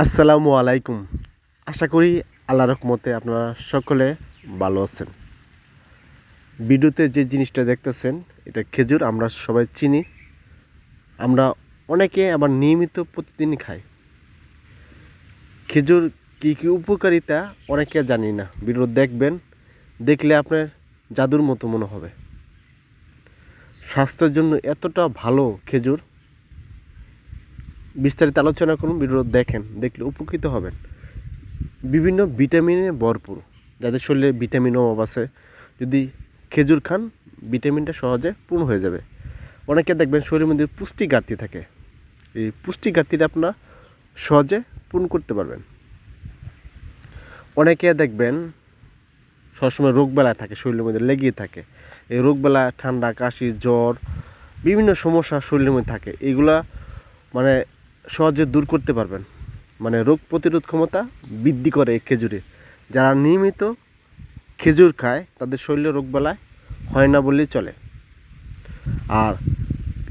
আসসালামু আলাইকুম। আশা করি আল্লাহ রহমতে আপনারা সকলে ভালো আছেন। ভিডিওতে যে জিনিসটা দেখতেছেন, এটা খেজুর, আমরা সবাই চিনি। আমরা অনেকে আবার নিয়মিত প্রতিদিনই খাই। খেজুর কী কী উপকারিতা, অনেকে জানি না। ভিডিও দেখবেন, দেখলে আপনার জাদুর মতো মনে হবে। স্বাস্থ্যের জন্য এতটা ভালো খেজুর বিস্তারিত আলোচনা করুন ভিডিও দেখেন, দেখলে উপকৃত হবেন। বিভিন্ন ভিটামিনে ভরপুর। যাদের শরীরে ভিটামিন অভাব আছে, যদি খেজুর খান, ভিটামিনটা সহজে পূর্ণ হয়ে যাবে। অনেকে দেখবেন শরীরের মধ্যে পুষ্টি ঘাটতি থাকে। এই পুষ্টি ঘাটতিটা আপনার সহজে পূর্ণ করতে পারবেন। অনেকে দেখবেন সবসময় রোগবেলায় থাকে, শরীরের মধ্যে লেগেই থাকে। এই রোগবেলা, ঠান্ডা, কাশি, জ্বর, বিভিন্ন সমস্যা শরীরের মধ্যে থাকে। এগুলা মানে সহজে দূর করতে পারবেন। মানে রোগ প্রতিরোধ ক্ষমতা বৃদ্ধি করে এই খেজুরে। যারা নিয়মিত খেজুর খায়, তাদের শরীরে রোগবেলায় হয় না বললেই চলে। আর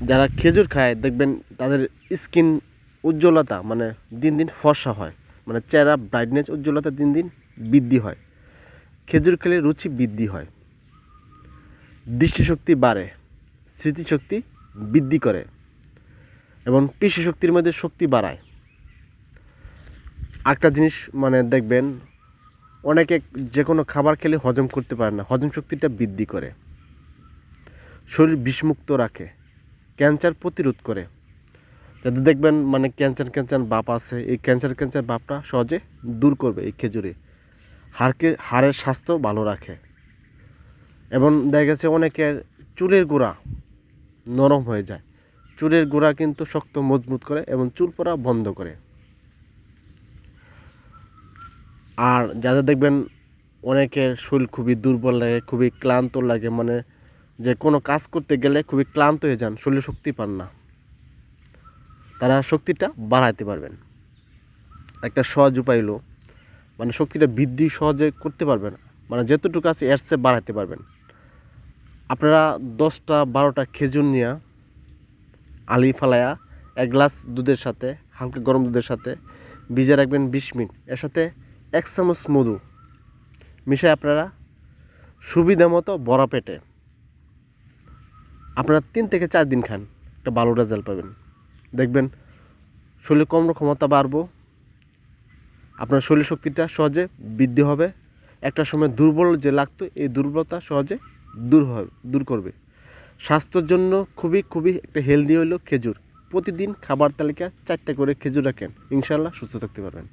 যারা খেজুর খায়, দেখবেন তাদের স্কিন উজ্জ্বলতা মানে দিন দিন ফর্সা হয়। মানে চেহারা ব্রাইটনেস উজ্জ্বলতা দিন দিন বৃদ্ধি হয়। খেজুর খেলে রুচি বৃদ্ধি হয়। দৃষ্টিশক্তি বাড়ে, স্মৃতিশক্তি বৃদ্ধি করে। এবং পেশি শক্তির মধ্যে শক্তি বাড়ায়। একটা জিনিস মানে দেখবেন, অনেকে যে কোনো খাবার খেলে হজম করতে পারে না, হজম শক্তিটা বৃদ্ধি করে। শরীর বিষমুক্ত রাখে, ক্যান্সার প্রতিরোধ করে। যাতে দেখবেন মানে ক্যান্সার ক্যান্সার বাপ আছে, এই ক্যান্সার ক্যান্সার বাপটা সহজে দূর করবে এই খেজুরে। হাড়কে, হাড়ের স্বাস্থ্য ভালো রাখে। এবং দেখা গেছে অনেকের চুলের গোড়া নরম হয়ে যায়। চুলের গোড়া কিন্তু শক্ত, মজবুত করে এবং চুল পড়া বন্ধ করে। আর যাদের দেখবেন অনেকের শরীর খুবই দুর্বল লাগে, খুবই ক্লান্ত লাগে মানে যে কোনো কাজ করতে গেলে খুবই ক্লান্ত হয়ে যান, শরীরে শক্তি পান না। তারা শক্তিটা বাড়াইতে পারবেন। একটা সহজ উপায় হলো মানে শক্তিটা বৃদ্ধি সহজে করতে পারবেন মানে যেতটুকু আছে এর চেয়ে বাড়াইতে পারবেন। আপনারা দশটা, বারোটা খেজুর নিয়ে আলি ফালায়া, এক গ্লাস দুধের সাথে, হালকা গরম দুধের সাথে ভিজে রাখবেন বিশ মিনিট। এর সাথে এক চামচ মধু। মিশিয়ে আপনারা সুবিধা মতো বড়া পেটে। আপনারা তিন থেকে চার দিন খান, একটা ভালো রেজাল্ট পাবেন। দেখবেন শরীরে কম ক্ষমতা বাড়বো। আপনার শরীর শক্তিটা সহজে বৃদ্ধি হবে। একটা সময় দুর্বল যে লাগতো, এই দুর্বলতা সহজে দূর হবে, দূর করবে। স্বাস্থ্যের জন্য খুবই খুবই একটা হেলদি হলো খেজুর। প্রতিদিন খাবার তালিকা চারটে করে খেজুর রাখেন। ইনশাল্লাহ সুস্থ থাকতে পারবেন।